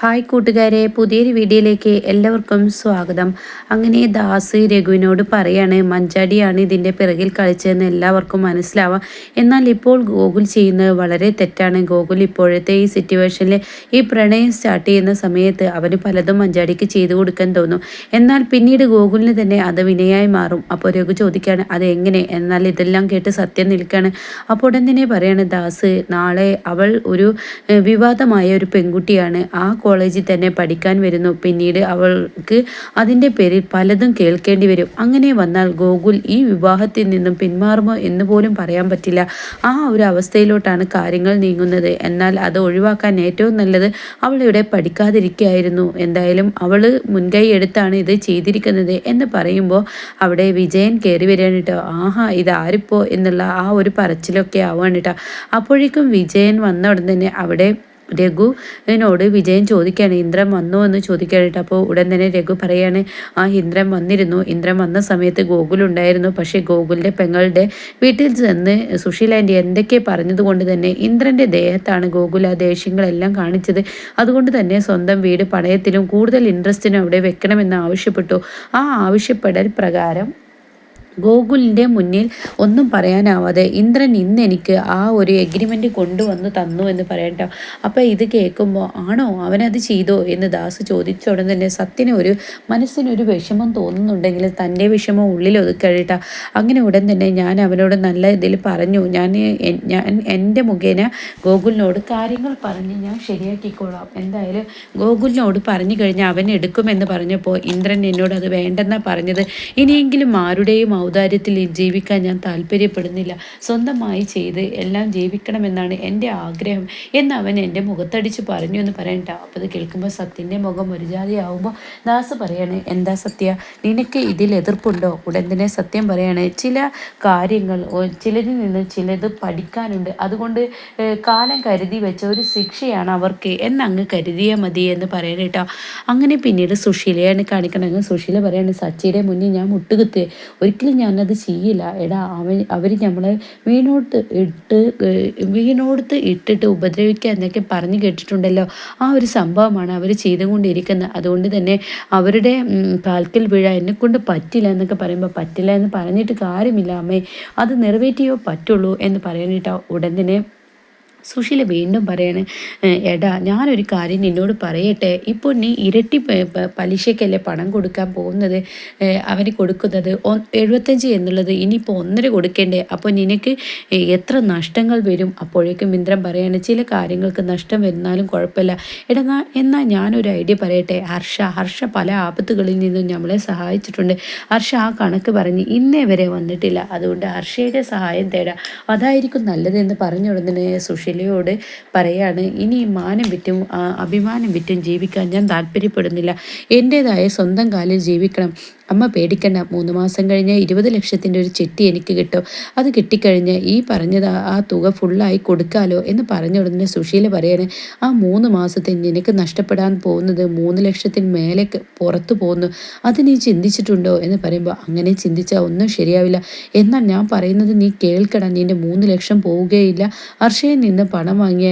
Hi കൂട്ടുകാരെ പുതിയൊരു വീഡിയോയിലേക്ക് എല്ലാവർക്കും സ്വാഗതം. അങ്ങനെ ദാസ് രഘുവിനോട് പറയാണ് മഞ്ചാടിയാണ് ഇതിന്റെ പിറകിൽ കളിച്ചതെന്ന് എല്ലാവർക്കും മനസ്സിലാവാം. എന്നാൽ ഇപ്പോൾ ഗോകുൽ ചെയ്യുന്നത് വളരെ തെറ്റാണ്. ഗോകുൽ ഇപ്പോഴത്തെ ഈ സിറ്റുവേഷനിൽ ഈ പ്രണയം സ്റ്റാർട്ട് ചെയ്യുന്ന സമയത്ത് അവന് പലതും മഞ്ചാടിക്ക് ചെയ്തു കൊടുക്കാൻ തോന്നും. എന്നാൽ പിന്നീട് ഗോകുലിന് തന്നെ അത് വിനയായി മാറും. അപ്പോൾ രഘു ചോദിക്കുകയാണ് അത് എങ്ങനെ? എന്നാൽ ഇതെല്ലാം കേട്ട് സത്യം നിൽക്കുകയാണ് അപ്പോൾ ഉടൻ തന്നെ പറയാണ് ദാസ് നാളെ അവൾ ഒരു വിവാദമായ ഒരു പെൺകുട്ടിയാണ്. ആ കോളേജിൽ തന്നെ പഠിക്കാൻ വരുന്നു. പിന്നീട് അവൾക്ക് അതിന്റെ പേരിൽ പലതും കേൾക്കേണ്ടി വരും. അങ്ങനെ വന്നാൽ ഗോകുൽ ഈ വിവാഹത്തിൽ നിന്നും പിന്മാറുമോ എന്ന് പോലും പറയാൻ പറ്റില്ല. ആ ഒരു അവസ്ഥയിലോട്ടാണ് കാര്യങ്ങൾ നീങ്ങുന്നത്. എന്നാൽ അത് ഒഴിവാക്കാൻ ഏറ്റവും നല്ലത് അവളിവിടെ പഠിക്കാതിരിക്കുകയായിരുന്നു. എന്തായാലും അവൾ മുൻകൈ എടുത്താണ് ഇത് ചെയ്തിരിക്കുന്നത് എന്ന് പറയുമ്പോൾ അവിടെ വിജയൻ കയറി വരികയാണ് കേട്ടോ. ആഹാ ഇതാരിപ്പോ എന്നുള്ള ആ ഒരു പറച്ചിലൊക്കെ ആവുകയാണ് കേട്ടോ. അപ്പോഴേക്കും വിജയൻ വന്ന ഉടൻ തന്നെ അവിടെ രഘുവിനോട് വിജയൻ ചോദിക്കുകയാണ് ഇന്ദ്രൻ വന്നു എന്ന് ചോദിക്കാനായിട്ട് അപ്പോൾ ഉടൻ തന്നെ രഘു പറയാണ് ആ ഇന്ദ്രൻ വന്നിരുന്നു. ഇന്ദ്രൻ വന്ന സമയത്ത് ഗോകുൽ ഉണ്ടായിരുന്നു. പക്ഷേ ഗോകുലിന്റെ പെങ്ങളുടെ വീട്ടിൽ ചെന്ന് സുശീല ആന്റി എന്തൊക്കെ പറഞ്ഞതുകൊണ്ട് തന്നെ ഇന്ദ്രന്റെ ദേഹത്താണ് ഗോകുൽ ആ ദേഷ്യങ്ങളെല്ലാം കാണിച്ചത്. അതുകൊണ്ട് തന്നെ സ്വന്തം വീട് പണയത്തിലും കൂടുതൽ ഇൻട്രസ്റ്റിനും അവിടെ വെക്കണമെന്ന് ആവശ്യപ്പെട്ടു. ആ ആവശ്യപ്പെടൽ പ്രകാരം ഗോകുലിന്റെ മുന്നിൽ ഒന്നും പറയാനാവാതെ ഇന്ദ്രൻ ഇന്ന് എനിക്ക് ആ ഒരു എഗ്രിമെന്റ് കൊണ്ടുവന്ന് തന്നു എന്ന് പറയട്ടോ അപ്പോൾ ഇത് കേൾക്കുമ്പോൾ ആണോ അവനത് ചെയ്തോ എന്ന് ദാസ് ചോദിച്ച ഉടൻ തന്നെ സത്യന് ഒരു മനസ്സിനൊരു വിഷമം തോന്നുന്നുണ്ടെങ്കിൽ തന്റെ വിഷമം ഉള്ളിൽ ഒതുക്കഴിട്ട അങ്ങനെ ഉടൻ തന്നെ ഞാൻ അവനോട് നല്ല ഇതിൽ പറഞ്ഞു. ഞാൻ ഞാൻ എന്റെ മുഖേന ഗോകുലിനോട് കാര്യങ്ങൾ പറഞ്ഞ് ഞാൻ ശരിയാക്കിക്കോളാം. എന്തായാലും ഗോകുലിനോട് പറഞ്ഞു കഴിഞ്ഞാൽ അവൻ എടുക്കുമെന്ന് പറഞ്ഞപ്പോൾ ഇന്ദ്രൻ എന്നോട് അത് വേണ്ടെന്നാണ് പറഞ്ഞത്. ഇനിയെങ്കിലും ആരുടെയും ഔദാര്യത്തിൽ ജീവിക്കാൻ ഞാൻ താല്പര്യപ്പെടുന്നില്ല. സ്വന്തമായി ചെയ്ത് എല്ലാം ജീവിക്കണമെന്നാണ് എന്റെ ആഗ്രഹം. എന്ന് അവൻ എന്റെ മുഖത്തടിച്ച് പറഞ്ഞു എന്ന് പറയണ്ട. അപ്പോൾ അത് കേൾക്കുമ്പോൾ സത്യന്റെ മുഖം ഒരു ജാതിയാവുമ്പോൾ ദാസ് പറയാണ് എന്താ സത്യ? നിനക്ക് ഇതിൽ എതിർപ്പുണ്ടോ? ഉടൻ തന്നെ സത്യം പറയാണ് ചില കാര്യങ്ങൾ ചിലരിൽ നിന്ന് ചിലത് പഠിക്കാനുണ്ട്. അതുകൊണ്ട് കാലം കരുതി വെച്ച ഒരു ശിക്ഷയാണ് അവർക്ക്. എന്നങ്ങ് കരുതിയാൽ മതി എന്ന് പറയണേട്ടോ അങ്ങനെ പിന്നീട് സുശീലയാണ് കാണിക്കണമെങ്കിൽ സുശീല പറയാണ് സച്ചിയുടെ മുന്നിൽ ഞാൻ മുട്ടുകുത്ത്. ഒരിക്കലും ഞാനത് ചെയ്യില്ല. എടാ അവൻ അവർ നമ്മളെ വീണോട്ട് ഇട്ട് വീണോടുത്ത് ഇട്ടിട്ട് ഉപദ്രവിക്കുക എന്നൊക്കെ പറഞ്ഞു കേട്ടിട്ടുണ്ടല്ലോ. ആ ഒരു സംഭവമാണ് അവർ ചെയ്തുകൊണ്ടിരിക്കുന്നത് അതുകൊണ്ട് തന്നെ അവരുടെ കാൽക്കൽ വീഴ എന്നെക്കൊണ്ട് പറ്റില്ല എന്നൊക്കെ പറയുമ്പോൾ പറ്റില്ല എന്ന് പറഞ്ഞിട്ട് കാര്യമില്ല അമ്മേ. അത് നിറവേറ്റിയോ പറ്റുള്ളൂ എന്ന് പറയാനിട്ട് ഉടൻ തന്നെ. സുശീല വീണ്ടും പറയാണ് എടാ ഞാനൊരു കാര്യം നിന്നോട് പറയട്ടെ. ഇപ്പോൾ നീ ഇരട്ടി പലിശയ്ക്കല്ലേ പണം കൊടുക്കാൻ പോകുന്നത്? അവർ കൊടുക്കുന്നത് എഴുപത്തഞ്ച് എന്നുള്ളത് ഇനിയിപ്പോൾ ഒന്നര കൊടുക്കേണ്ടേ? അപ്പോൾ നിനക്ക് എത്ര നഷ്ടങ്ങൾ വരും? അപ്പോഴേക്കും ഇന്ദ്രൻ പറയാണ് ചില കാര്യങ്ങൾക്ക് നഷ്ടം വരുന്നാലും കുഴപ്പമില്ല. എടാ എന്നാൽ ഞാനൊരു ഐഡിയ പറയട്ടെ. ഹർഷ ഹർഷ പല ആപത്തുകളിൽ നിന്നും നമ്മളെ സഹായിച്ചിട്ടുണ്ട്. ഹർഷ ആ കണക്ക് പറഞ്ഞ് ഇന്നേ വരെ വന്നിട്ടില്ല. അതുകൊണ്ട് ഹർഷയുടെ സഹായം തേടാം. അതായിരിക്കും നല്ലതെന്ന് പറഞ്ഞുടനെ സുഷി ഷിലയോട് പറയാണ് ഇനി മാനം വിറ്റും അഭിമാനം വിറ്റും ജീവിക്കാൻ ഞാൻ താല്പര്യപ്പെടുന്നില്ല. എന്റേതായ സ്വന്തം കാലിൽ ജീവിക്കണം. അമ്മ പേടിക്കണ്ട. മൂന്ന് മാസം കഴിഞ്ഞ് ഇരുപത് ലക്ഷത്തിന്റെ ഒരു ചെട്ടി എനിക്ക് കിട്ടും. അത് കിട്ടിക്കഴിഞ്ഞ് ഈ പറഞ്ഞത് ആ തുക ഫുള്ളായി കൊടുക്കാലോ എന്ന് പറഞ്ഞ ഉടനെ സുശീല പറയാണ് ആ മൂന്ന് മാസത്തെ നിനക്ക് നഷ്ടപ്പെടാൻ പോകുന്നത് മൂന്ന് ലക്ഷത്തിന് മേലെ പുറത്തു പോകുന്നു. അത് നീ ചിന്തിച്ചിട്ടുണ്ടോ? എന്ന് പറയുമ്പോൾ അങ്ങനെ ചിന്തിച്ചാൽ ഒന്നും ശരിയാവില്ല. എന്നാൽ ഞാൻ പറയുന്നത് നീ കേൾക്കണം നിന്റെ മൂന്ന് ലക്ഷം പോവുകയില്ല. അർഷയിൽ നിന്ന് പണം വാങ്ങിയ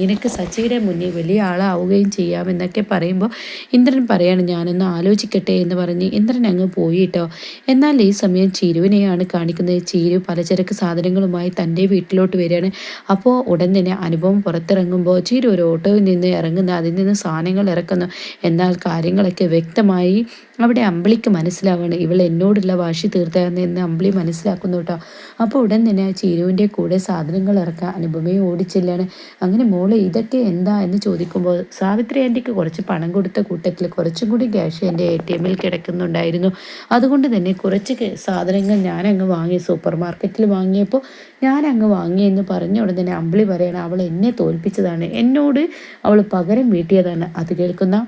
നിനക്ക് സച്ചിയുടെ മുന്നിൽ വലിയ ആളാവുകയും ചെയ്യാമെന്നൊക്കെ പറയുമ്പോൾ ഇന്ദ്രൻ പറയാണ് ഞാനൊന്ന് ആലോചിക്കട്ടെ എന്ന് പറഞ്ഞ് ഇന്ദ്രൻ അങ്ങ് പോയിട്ടോ എന്നാൽ ഈ സമയം ചിരുവിനെയാണ് കാണിക്കുന്നത്. ചിരു പലചരക്ക് സാധനങ്ങളുമായി തന്റെ വീട്ടിലോട്ട് വരികയാണ്. അപ്പോൾ ഉടൻ തന്നെ അനുഭവം പുറത്തിറങ്ങുമ്പോൾ ചിരു ഒരു ഓട്ടോയിൽ നിന്ന് ഇറങ്ങുന്നു അതിൽ നിന്ന് സാധനങ്ങൾ ഇറക്കുന്നു. എന്നാൽ കാര്യങ്ങളൊക്കെ വ്യക്തമായി അവിടെ അമ്പിളിക്ക് മനസ്സിലാവാണ്. ഇവൾ എന്നോടുള്ള വാശി തീർത്തായിരുന്നു എന്ന് അമ്പിളി മനസ്സിലാക്കുന്നു കേട്ടോ അപ്പോൾ ഉടൻ തന്നെ ചിരുവിന്റെ കൂടെ സാധനങ്ങൾ ഇറക്കാൻ അനുപമയെ ഓടിച്ചില്ലാണ് അങ്ങനെ മോളെ ഇതൊക്കെ എന്താ എന്ന് ചോദിക്കുമ്പോൾ സാവിത്രി ആന്റിക്ക് കുറച്ച് പണം കൊടുത്ത കൂട്ടത്തിൽ കുറച്ചും കൂടി ക്യാഷ് എന്റെ എ ടി എമ്മിൽ കിടക്കുന്നുണ്ടായിരുന്നു. അതുകൊണ്ട് തന്നെ കുറച്ച് സാധനങ്ങൾ ഞാനങ്ങ് വാങ്ങി സൂപ്പർ മാർക്കറ്റിൽ വാങ്ങിയപ്പോൾ ഞാനങ്ങ് വാങ്ങിയെന്ന് പറഞ്ഞ ഉടൻ തന്നെ അമ്പിളി പറയണം അവൾ എന്നെ തോൽപ്പിച്ചതാണ്. എന്നോട് അവൾ പകരം വീട്ടിയതാണ്. അത് കേൾക്കുന്ന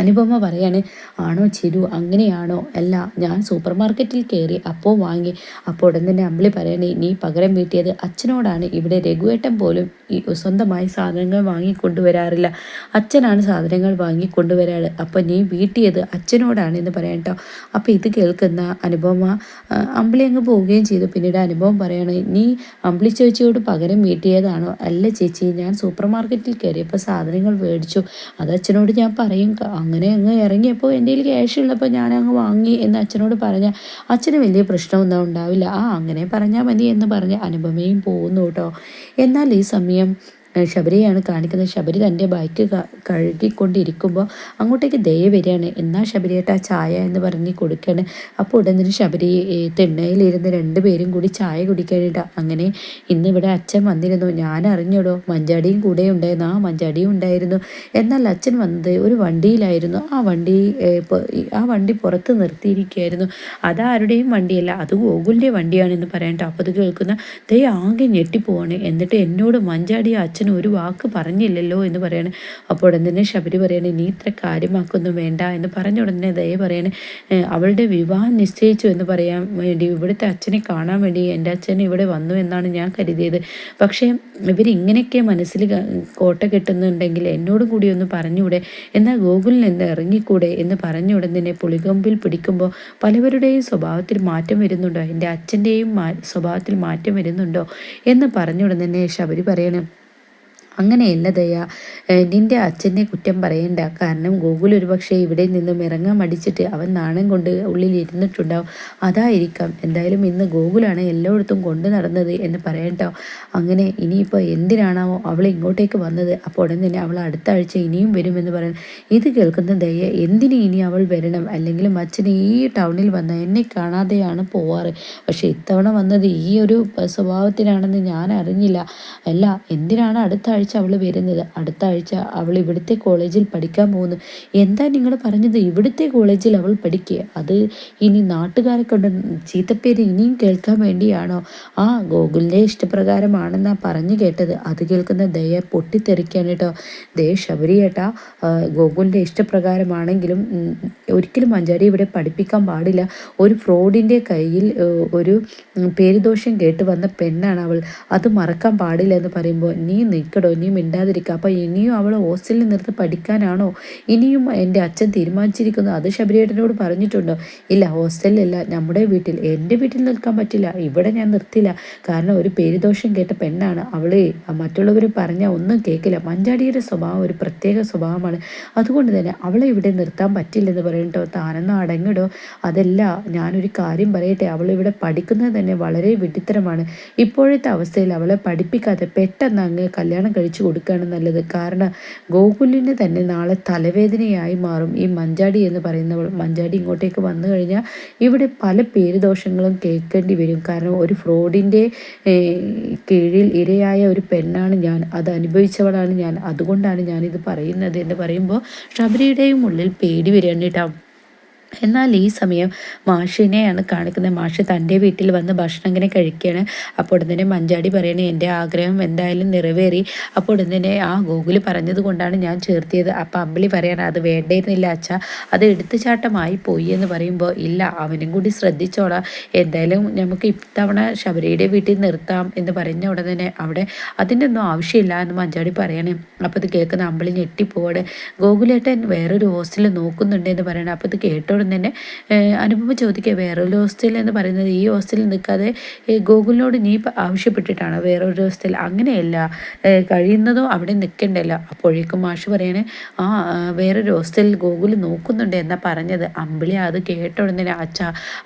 അനുപമ പറയാണ് ആണോ ചിരു അങ്ങനെയാണോ? അല്ല ഞാൻ സൂപ്പർ മാർക്കറ്റിൽ കയറി അപ്പോൾ വാങ്ങി. അപ്പോൾ ഉടൻ തന്നെ അമ്പിളി പറയണേ നീ പകരം വീട്ടിയത് അച്ഛനോടാണ്. ഇവിടെ രഘുവേട്ടൻ പോലും ഈ സ്വന്തമായി സാധനങ്ങൾ വാങ്ങിക്കൊണ്ടുവരാറില്ല. അച്ഛനാണ് സാധനങ്ങൾ വാങ്ങിക്കൊണ്ടുവരാറ്. അപ്പോൾ നീ വീട്ടിയത് അച്ഛനോടാണ് എന്ന് പറയാം കേട്ടോ അപ്പോൾ ഇത് കേൾക്കുന്ന അനുപമ അമ്പിളി അങ്ങ് പോവുകയും ചെയ്തു. പിന്നീട് അനുഭവം പറയണേ നീ അമ്പിളി ചേച്ചിയോട് പകരം വീട്ടിയതാണോ? അല്ല ചേച്ചി ഞാൻ സൂപ്പർ മാർക്കറ്റിൽ കയറിയപ്പോൾ സാധനങ്ങൾ മേടിച്ചു. അത് അച്ഛനോട് ഞാൻ പറയും അങ്ങനെ അങ്ങ് ഇറങ്ങിയപ്പോൾ എന്റെ കയ്യിൽ ക്യാഷ് ഉള്ളപ്പോൾ ഞാൻ അങ്ങ് വാങ്ങി എന്ന് അച്ഛനോട് പറഞ്ഞാൽ അച്ഛന് വലിയ പ്രശ്നമൊന്നും ഉണ്ടാവില്ല. ആ അങ്ങനെ പറഞ്ഞാൽ മതി എന്ന് പറഞ്ഞ് അനുപമയും പോകുന്നു കേട്ടോ. എന്നാൽ ഈ സമയം ശബരിയാണ് കാണിക്കുന്നത്. ശബരി തന്റെ ബൈക്ക് കഴുകിക്കൊണ്ടിരിക്കുമ്പോൾ അങ്ങോട്ടേക്ക് ദയ വരികയാണ്. എന്നാൽ ശബരിയേട്ട ചായ എന്ന് പറഞ്ഞ് കൊടുക്കുകയാണ്. അപ്പോൾ ഉടനെ ശബരി തിണ്ണയിലിരുന്ന് രണ്ടുപേരും കൂടി ചായ കുടിക്കാനിട്ട അങ്ങനെ ഇന്ന് ഇവിടെ അച്ഛൻ വന്നിരുന്നു. ഞാൻ അറിഞ്ഞോടോ മഞ്ചാടിയും കൂടെ ഉണ്ടായിരുന്നു. ആ മഞ്ചാടിയും ഉണ്ടായിരുന്നു. എന്നാൽ അച്ഛൻ വന്നത് ഒരു വണ്ടിയിലായിരുന്നു. ആ വണ്ടി ആ വണ്ടി പുറത്ത് നിർത്തിയിരിക്കുകയായിരുന്നു. അതാരുടെയും വണ്ടിയല്ല അത് ഗോകുലിന്റെ വണ്ടിയാണെന്ന് പറയണ്ട അപ്പോൾ അത് കേൾക്കുന്ന ദയ ആകെ ഞെട്ടിപ്പോവാണ്. എന്നിട്ട് എന്നോട് മഞ്ചാടി അച്ഛൻ അച്ഛൻ ഒരു വാക്ക് പറഞ്ഞില്ലല്ലോ എന്ന് പറയണേ. അപ്പോൾ ഉടൻ തന്നെ ശബരി പറയണേ നീ ഇത്ര കാര്യമാക്കൊന്നും വേണ്ട എന്ന് പറഞ്ഞ ഉടനെ ദയ പറയണേ. അവളുടെ വിവാഹം നിശ്ചയിച്ചു എന്ന് പറയാൻ വേണ്ടി ഇവിടുത്തെ അച്ഛനെ കാണാൻ വേണ്ടി എന്റെ അച്ഛൻ ഇവിടെ വന്നു എന്നാണ് ഞാൻ കരുതിയത്. പക്ഷേ ഇവരിങ്ങനെയൊക്കെ മനസ്സിൽ കോട്ട കെട്ടുന്നുണ്ടെങ്കിൽ എന്നോടും കൂടി ഒന്ന് പറഞ്ഞുകൂടെ? എന്നാൽ ഗോകുലിൽ നിന്ന് ഇറങ്ങിക്കൂടെ? എന്ന് പറഞ്ഞ ഉടനെ പുളികൊമ്പിൽ പിടിക്കുമ്പോൾ പലവരുടെയും സ്വഭാവത്തിൽ മാറ്റം വരുന്നുണ്ടോ? എന്റെ അച്ഛന്റെയും സ്വഭാവത്തിൽ മാറ്റം വരുന്നുണ്ടോ? എന്ന് പറഞ്ഞുടൻ തന്നെ ശബരി പറയണം അങ്ങനെയല്ല ദയ നിന്റെ അച്ഛനെ കുറ്റം പറയണ്ട കാരണം ഗോകുൽ ഒരുപക്ഷെ ഇവിടെ നിന്നും ഇറങ്ങാൻ മടിച്ചിട്ട് അവൻ നാണം കൊണ്ട് ഉള്ളിൽ ഇരുന്നിട്ടുണ്ടാവും. അതായിരിക്കാം. എന്തായാലും ഇന്ന് ഗോകുലാണ് എല്ലായിടത്തും കൊണ്ടു നടന്നത് എന്ന് പറയണ്ടോ അങ്ങനെ ഇനിയിപ്പോൾ എന്തിനാണാവോ അവൾ ഇങ്ങോട്ടേക്ക് വന്നത്? അപ്പോൾ ഉടൻ തന്നെ അവൾ അടുത്ത ആഴ്ച ഇനിയും വരുമെന്ന് പറയണം. ഇത് കേൾക്കുന്ന ദയ എന്തിന് ഇനി അവൾ വരണം? അല്ലെങ്കിൽ അച്ഛൻ ഈ ടൗണിൽ വന്ന എന്നെ കാണാതെയാണ് പോവാറ്. പക്ഷേ ഇത്തവണ വന്നത് ഈ ഒരു സ്വഭാവത്തിനാണെന്ന് ഞാൻ അറിഞ്ഞില്ല. അല്ല എന്തിനാണ് അടുത്ത ആഴ്ച ആഴ്ച അവൾ വരുന്നത്. അടുത്ത ആഴ്ച അവൾ ഇവിടുത്തെ കോളേജിൽ പഠിക്കാൻ പോകുന്നു. എന്താ നിങ്ങൾ പറഞ്ഞത്? ഇവിടുത്തെ കോളേജിൽ അവൾ പഠിക്കുക അത് ഇനി നാട്ടുകാരെ കൊണ്ട് ചീത്തപ്പേര് ഇനിയും കേൾക്കാൻ വേണ്ടിയാണോ? ആ ഗോകുലിന്റെ ഇഷ്ടപ്രകാരമാണെന്നാ പറഞ്ഞു കേട്ടത്. അത് കേൾക്കുന്ന ദയ പൊട്ടിത്തെറിക്കാൻ കേട്ടോ ദയ ശബരിയേട്ടാ ഗോകുലിന്റെ ഇഷ്ടപ്രകാരമാണെങ്കിലും ഒരിക്കലും മഞ്ചാരി ഇവിടെ പഠിപ്പിക്കാൻ പാടില്ല. ഒരു ഫ്രോഡിന്റെ കയ്യിൽ ഒരു പേരുദോഷം കേട്ട് വന്ന പെണ്ണാണ് അവൾ അത് മറക്കാൻ പാടില്ല എന്ന് പറയുമ്പോൾ നീ നിൽക്കടോ ഇനിയും മിണ്ടാതിരിക്കുക. അപ്പോൾ ഇനിയും അവൾ ഹോസ്റ്റലിൽ നിർത്തി പഠിക്കാനാണോ? ഇനിയും എന്റെ അച്ഛൻ തീരുമാനിച്ചിരിക്കുന്നത് അത് ശബരിയേട്ടനോട് പറഞ്ഞിട്ടുണ്ടോ. ഇല്ല ഹോസ്റ്റലിലല്ല. നമ്മുടെ വീട്ടിൽ എന്റെ വീട്ടിൽ നിൽക്കാൻ പറ്റില്ല. ഇവിടെ ഞാൻ നിർത്തില്ല കാരണം ഒരു പേരുദോഷം കേട്ട പെണ്ണാണ്. അവൾ മറ്റുള്ളവർ പറഞ്ഞാൽ ഒന്നും കേൾക്കില്ല. മഞ്ചാടിയുടെ സ്വഭാവം ഒരു പ്രത്യേക സ്വഭാവമാണ്. അതുകൊണ്ട് തന്നെ അവളെ ഇവിടെ നിർത്താൻ പറ്റില്ലെന്ന് പറയട്ടോ താനൊന്നും അടങ്ങിടോ. അതല്ല ഞാനൊരു കാര്യം പറയട്ടെ. അവൾ ഇവിടെ പഠിക്കുന്നത് തന്നെ വളരെ വിഡിത്തരമാണ് ഇപ്പോഴത്തെ അവസ്ഥയിൽ അവളെ പഠിപ്പിക്കാതെ പെട്ടെന്ന് അങ്ങ് കല്യാണം കഴിച്ചു കൊടുക്കുകയാണ് നല്ലത്. കാരണം ഗോകുലിന് തന്നെ നാളെ തലവേദനയായി മാറും. ഈ മഞ്ചാടി എന്ന് പറയുന്നവൾ മഞ്ചാടി ഇങ്ങോട്ടേക്ക് വന്നു കഴിഞ്ഞാൽ ഇവിടെ പല പേരുദോഷങ്ങളും കേൾക്കേണ്ടി വരും. കാരണം ഒരു ഫ്രോഡിന്റെ കീഴിൽ ഇരയായ ഒരു പെണ്ണാണ് ഞാൻ. അത് അനുഭവിച്ചവളാണ് ഞാൻ. അതുകൊണ്ടാണ് ഞാനിത് പറയുന്നത് എന്ന് പറയുമ്പോൾ ശബരിയുടെയും ഉള്ളിൽ പേടി വരികയാണ് കേട്ടോ. എന്നാൽ ഈ സമയം മാഷിനെയാണ് കാണിക്കുന്നത്. മാഷ് തന്റെ വീട്ടിൽ വന്ന് ഭക്ഷണം ഇങ്ങനെ കഴിക്കുകയാണ്. അപ്പോൾ തന്നെ മഞ്ചാടി പറയണേ എന്റെ ആഗ്രഹം എന്തായാലും നിറവേറി. അപ്പോൾ തന്നെ ആ ഗൂഗിൾ പറഞ്ഞത് കൊണ്ടാണ് ഞാൻ ചേർത്തിയത്. അപ്പോൾ അമ്പിളി പറയാണ് അത് വേണ്ടിയിരുന്നില്ല അച്ഛ. അത് എടുത്തുചാട്ടമായി പോയി എന്ന് പറയുമ്പോൾ ഇല്ല അവനും കൂടി ശ്രദ്ധിച്ചോളാം. എന്തായാലും നമുക്ക് ഇത്തവണ ശബരിയുടെ വീട്ടിൽ നിർത്താം എന്ന് പറഞ്ഞ തന്നെ അവിടെ അതിന്റെ ഒന്നും ആവശ്യമില്ല എന്ന് മഞ്ചാടി പറയണേ. അപ്പോൾ ഇത് കേൾക്കുന്ന അമ്പിളി ഞെട്ടിപ്പോവാണ്. ഗോകുലേട്ടൻ വേറൊരു ഹോസ്റ്റലിൽ നോക്കുന്നുണ്ട് എന്ന് പറയണം. അപ്പോൾ ഇത് കേട്ടോ ഉടൻ തന്നെ അനുപമ ചോദിക്കുക വേറൊരു ഹോസ്റ്റൽ എന്ന് പറയുന്നത് ഈ ഹോസ്റ്റലിൽ നിൽക്കാതെ ഗോകുലിനോട് നീ ആവശ്യപ്പെട്ടിട്ടാണ് വേറൊരു ഹോസ്റ്റൽ. അങ്ങനെയല്ല കഴിയുന്നതോ അവിടെ നിൽക്കണ്ടല്ലോ. അപ്പോഴേക്കും മാഷ് പറയണേ ആ വേറൊരു ഹോസ്റ്റലിൽ ഗോകുൽ നോക്കുന്നുണ്ട് എന്നാ പറഞ്ഞത്. അമ്പിളി അത് കേട്ട ഉടനെ അച്ഛ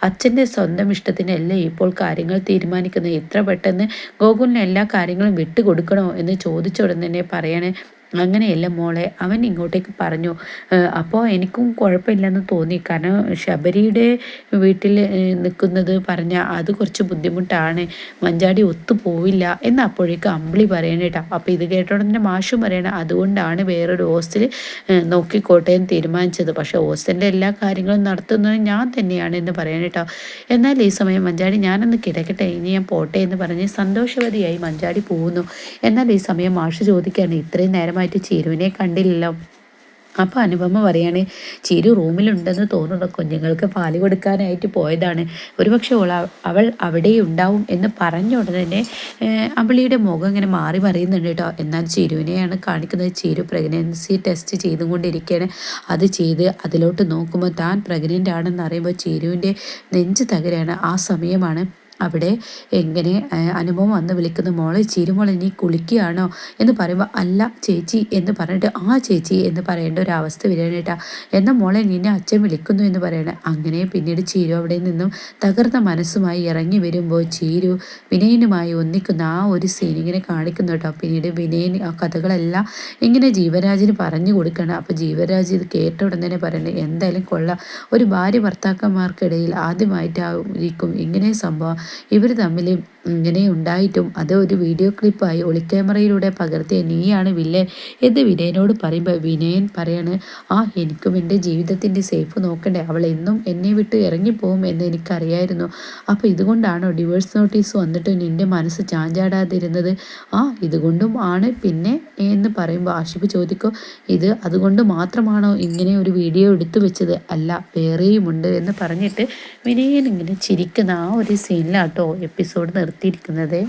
അച്ഛന്റെ സ്വന്തം ഇഷ്ടത്തിനല്ലേ ഇപ്പോൾ കാര്യങ്ങൾ തീരുമാനിക്കുന്നത്? എത്ര പെട്ടെന്ന് ഗോകുലിന് എല്ലാ കാര്യങ്ങളും വിട്ടുകൊടുക്കണോ എന്ന് ചോദിച്ച ഉടൻ തന്നെ പറയണേ അങ്ങനെയല്ല മോളെ അവൻ ഇങ്ങോട്ടേക്ക് പറഞ്ഞു അപ്പോൾ എനിക്കും കുഴപ്പമില്ലെന്ന് തോന്നി. കാരണം ശബരിയുടെ വീട്ടിൽ നിൽക്കുന്നത് പറഞ്ഞാൽ അത് കുറച്ച് ബുദ്ധിമുട്ടാണ്. മഞ്ചാടി ഒത്തു പോവില്ല. എന്ന് അപ്പോഴേക്ക് അമ്പിളി പറയണേട്ടാ അപ്പോൾ ഇത് കേട്ടോടെ മാഷും പറയണം അതുകൊണ്ടാണ് വേറൊരു ഹോസ്റ്റൽ നോക്കിക്കോട്ടെ എന്ന് തീരുമാനിച്ചത്. പക്ഷേ ഹോസ്റ്റലിന്റെ എല്ലാ കാര്യങ്ങളും നടത്തുന്നത് ഞാൻ തന്നെയാണ് എന്ന് പറയണേട്ടോ എന്നാൽ ഈ സമയം മഞ്ചാടി ഞാനൊന്ന് കിടക്കട്ടെ ഇനി ഞാൻ പോട്ടെ എന്ന് പറഞ്ഞ് സന്തോഷവതിയായി മഞ്ചാടി പോകുന്നു. എന്നാൽ ഈ സമയം മാഷ് ചോദിക്കുകയാണ് ഇത്രയും നേരമായി ആയിട്ട് ചിരുവിനെ കണ്ടില്ലല്ലോ. അപ്പോൾ അനുപമ പറയാണ് ചിരു റൂമിലുണ്ടെന്ന് തോന്നുന്നു കുഞ്ഞുങ്ങൾക്ക് പാൽ കൊടുക്കാനായിട്ട് പോയതാണ്. ഒരുപക്ഷെ അവൾ അവൾ അവിടെ ഉണ്ടാവും എന്ന് പറഞ്ഞ ഉടനെ തന്നെ അവളിയുടെ മുഖം ഇങ്ങനെ മാറി മറിയുന്നുണ്ട് കേട്ടോ. എന്നാൽ ചിരുവിനെയാണ് കാണിക്കുന്നത്. ചിരു പ്രഗ്നൻസി ടെസ്റ്റ് ചെയ്തുകൊണ്ടിരിക്കുകയാണ് അത് ചെയ്ത് അതിലോട്ട് നോക്കുമ്പോൾ താൻ പ്രഗ്നന്റ് ആണെന്ന് അറിയുമ്പോൾ ചിരുവിന്റെ നെഞ്ച് തകരാണ്. ആ സമയമാണ് അവിടെ എങ്ങനെ അനുഭവം വന്ന് വിളിക്കുന്ന മോളെ ചിരുമോൾ ഇനി കുളിക്കുകയാണോ? എന്ന് പറയുമ്പോൾ അല്ല ചേച്ചി എന്ന് പറഞ്ഞിട്ട് ആ ചേച്ചി എന്ന് പറയേണ്ട ഒരു അവസ്ഥ വരികയാണ് എന്നാൽ മോളെ നിന്നെ അച്ഛൻ വിളിക്കുന്നു എന്ന് പറയണേ. അങ്ങനെ പിന്നീട് ചീരു അവിടെ നിന്നും തകർന്ന മനസ്സുമായി ഇറങ്ങി വരുമ്പോൾ ചീരു വിനയനുമായി ഒന്നിക്കുന്ന ആ ഒരു സീൻ ഇങ്ങനെ കാണിക്കുന്നു കേട്ടോ. പിന്നീട് വിനയൻ ആ കഥകളെല്ലാം ഇങ്ങനെ ജീവരാജിന് പറഞ്ഞു കൊടുക്കണം അപ്പോൾ ജീവരാജ് ഇത് കേട്ട ഉടൻ തന്നെ പറയണേ എന്തായാലും കൊള്ളാം. ഒരു ഭാര്യ ഭർത്താക്കന്മാർക്കിടയിൽ ആദ്യമായിട്ടായിരിക്കും ഇങ്ങനെ സംഭവം. ഇവർ തമ്മിൽ ഇങ്ങനെ ഉണ്ടായിട്ടും അത് ഒരു വീഡിയോ ക്ലിപ്പായി ഒളിക്യാമറയിലൂടെ പകർത്തിയ നീയാണ് വില്ലൻ എന്ന് വിനയനോട് പറയുമ്പോൾ വിനയൻ പറയാണ് ആ എനിക്കും എന്റെ ജീവിതത്തിന്റെ സേഫ് നോക്കണ്ടേ അവൾ എന്നും എന്നെ വിട്ട് ഇറങ്ങിപ്പോകും എന്ന് എനിക്കറിയായിരുന്നു. അപ്പോൾ ഇതുകൊണ്ടാണോ ഡിവോഴ്സ് നോട്ടീസ് വന്നിട്ട് നിന്റെ മനസ്സ് ചാഞ്ചാടാതിരുന്നത്? ആ ഇതുകൊണ്ടും ആണ് പിന്നെ എന്ന് പറയുമ്പോൾ ആഷിഫ് ചോദിക്കോ ഇത് അതുകൊണ്ട് മാത്രമാണോ ഇങ്ങനെ ഒരു വീഡിയോ എടുത്തു വെച്ചത്? അല്ല വേറെയുമുണ്ട് എന്ന് പറഞ്ഞിട്ട് വിനയൻ ഇങ്ങനെ ചിരിക്കുന്ന ആ ഒരു സീനിലാട്ടോ എപ്പിസോഡ് നിർത്തിയിരിക്കുന്നത്.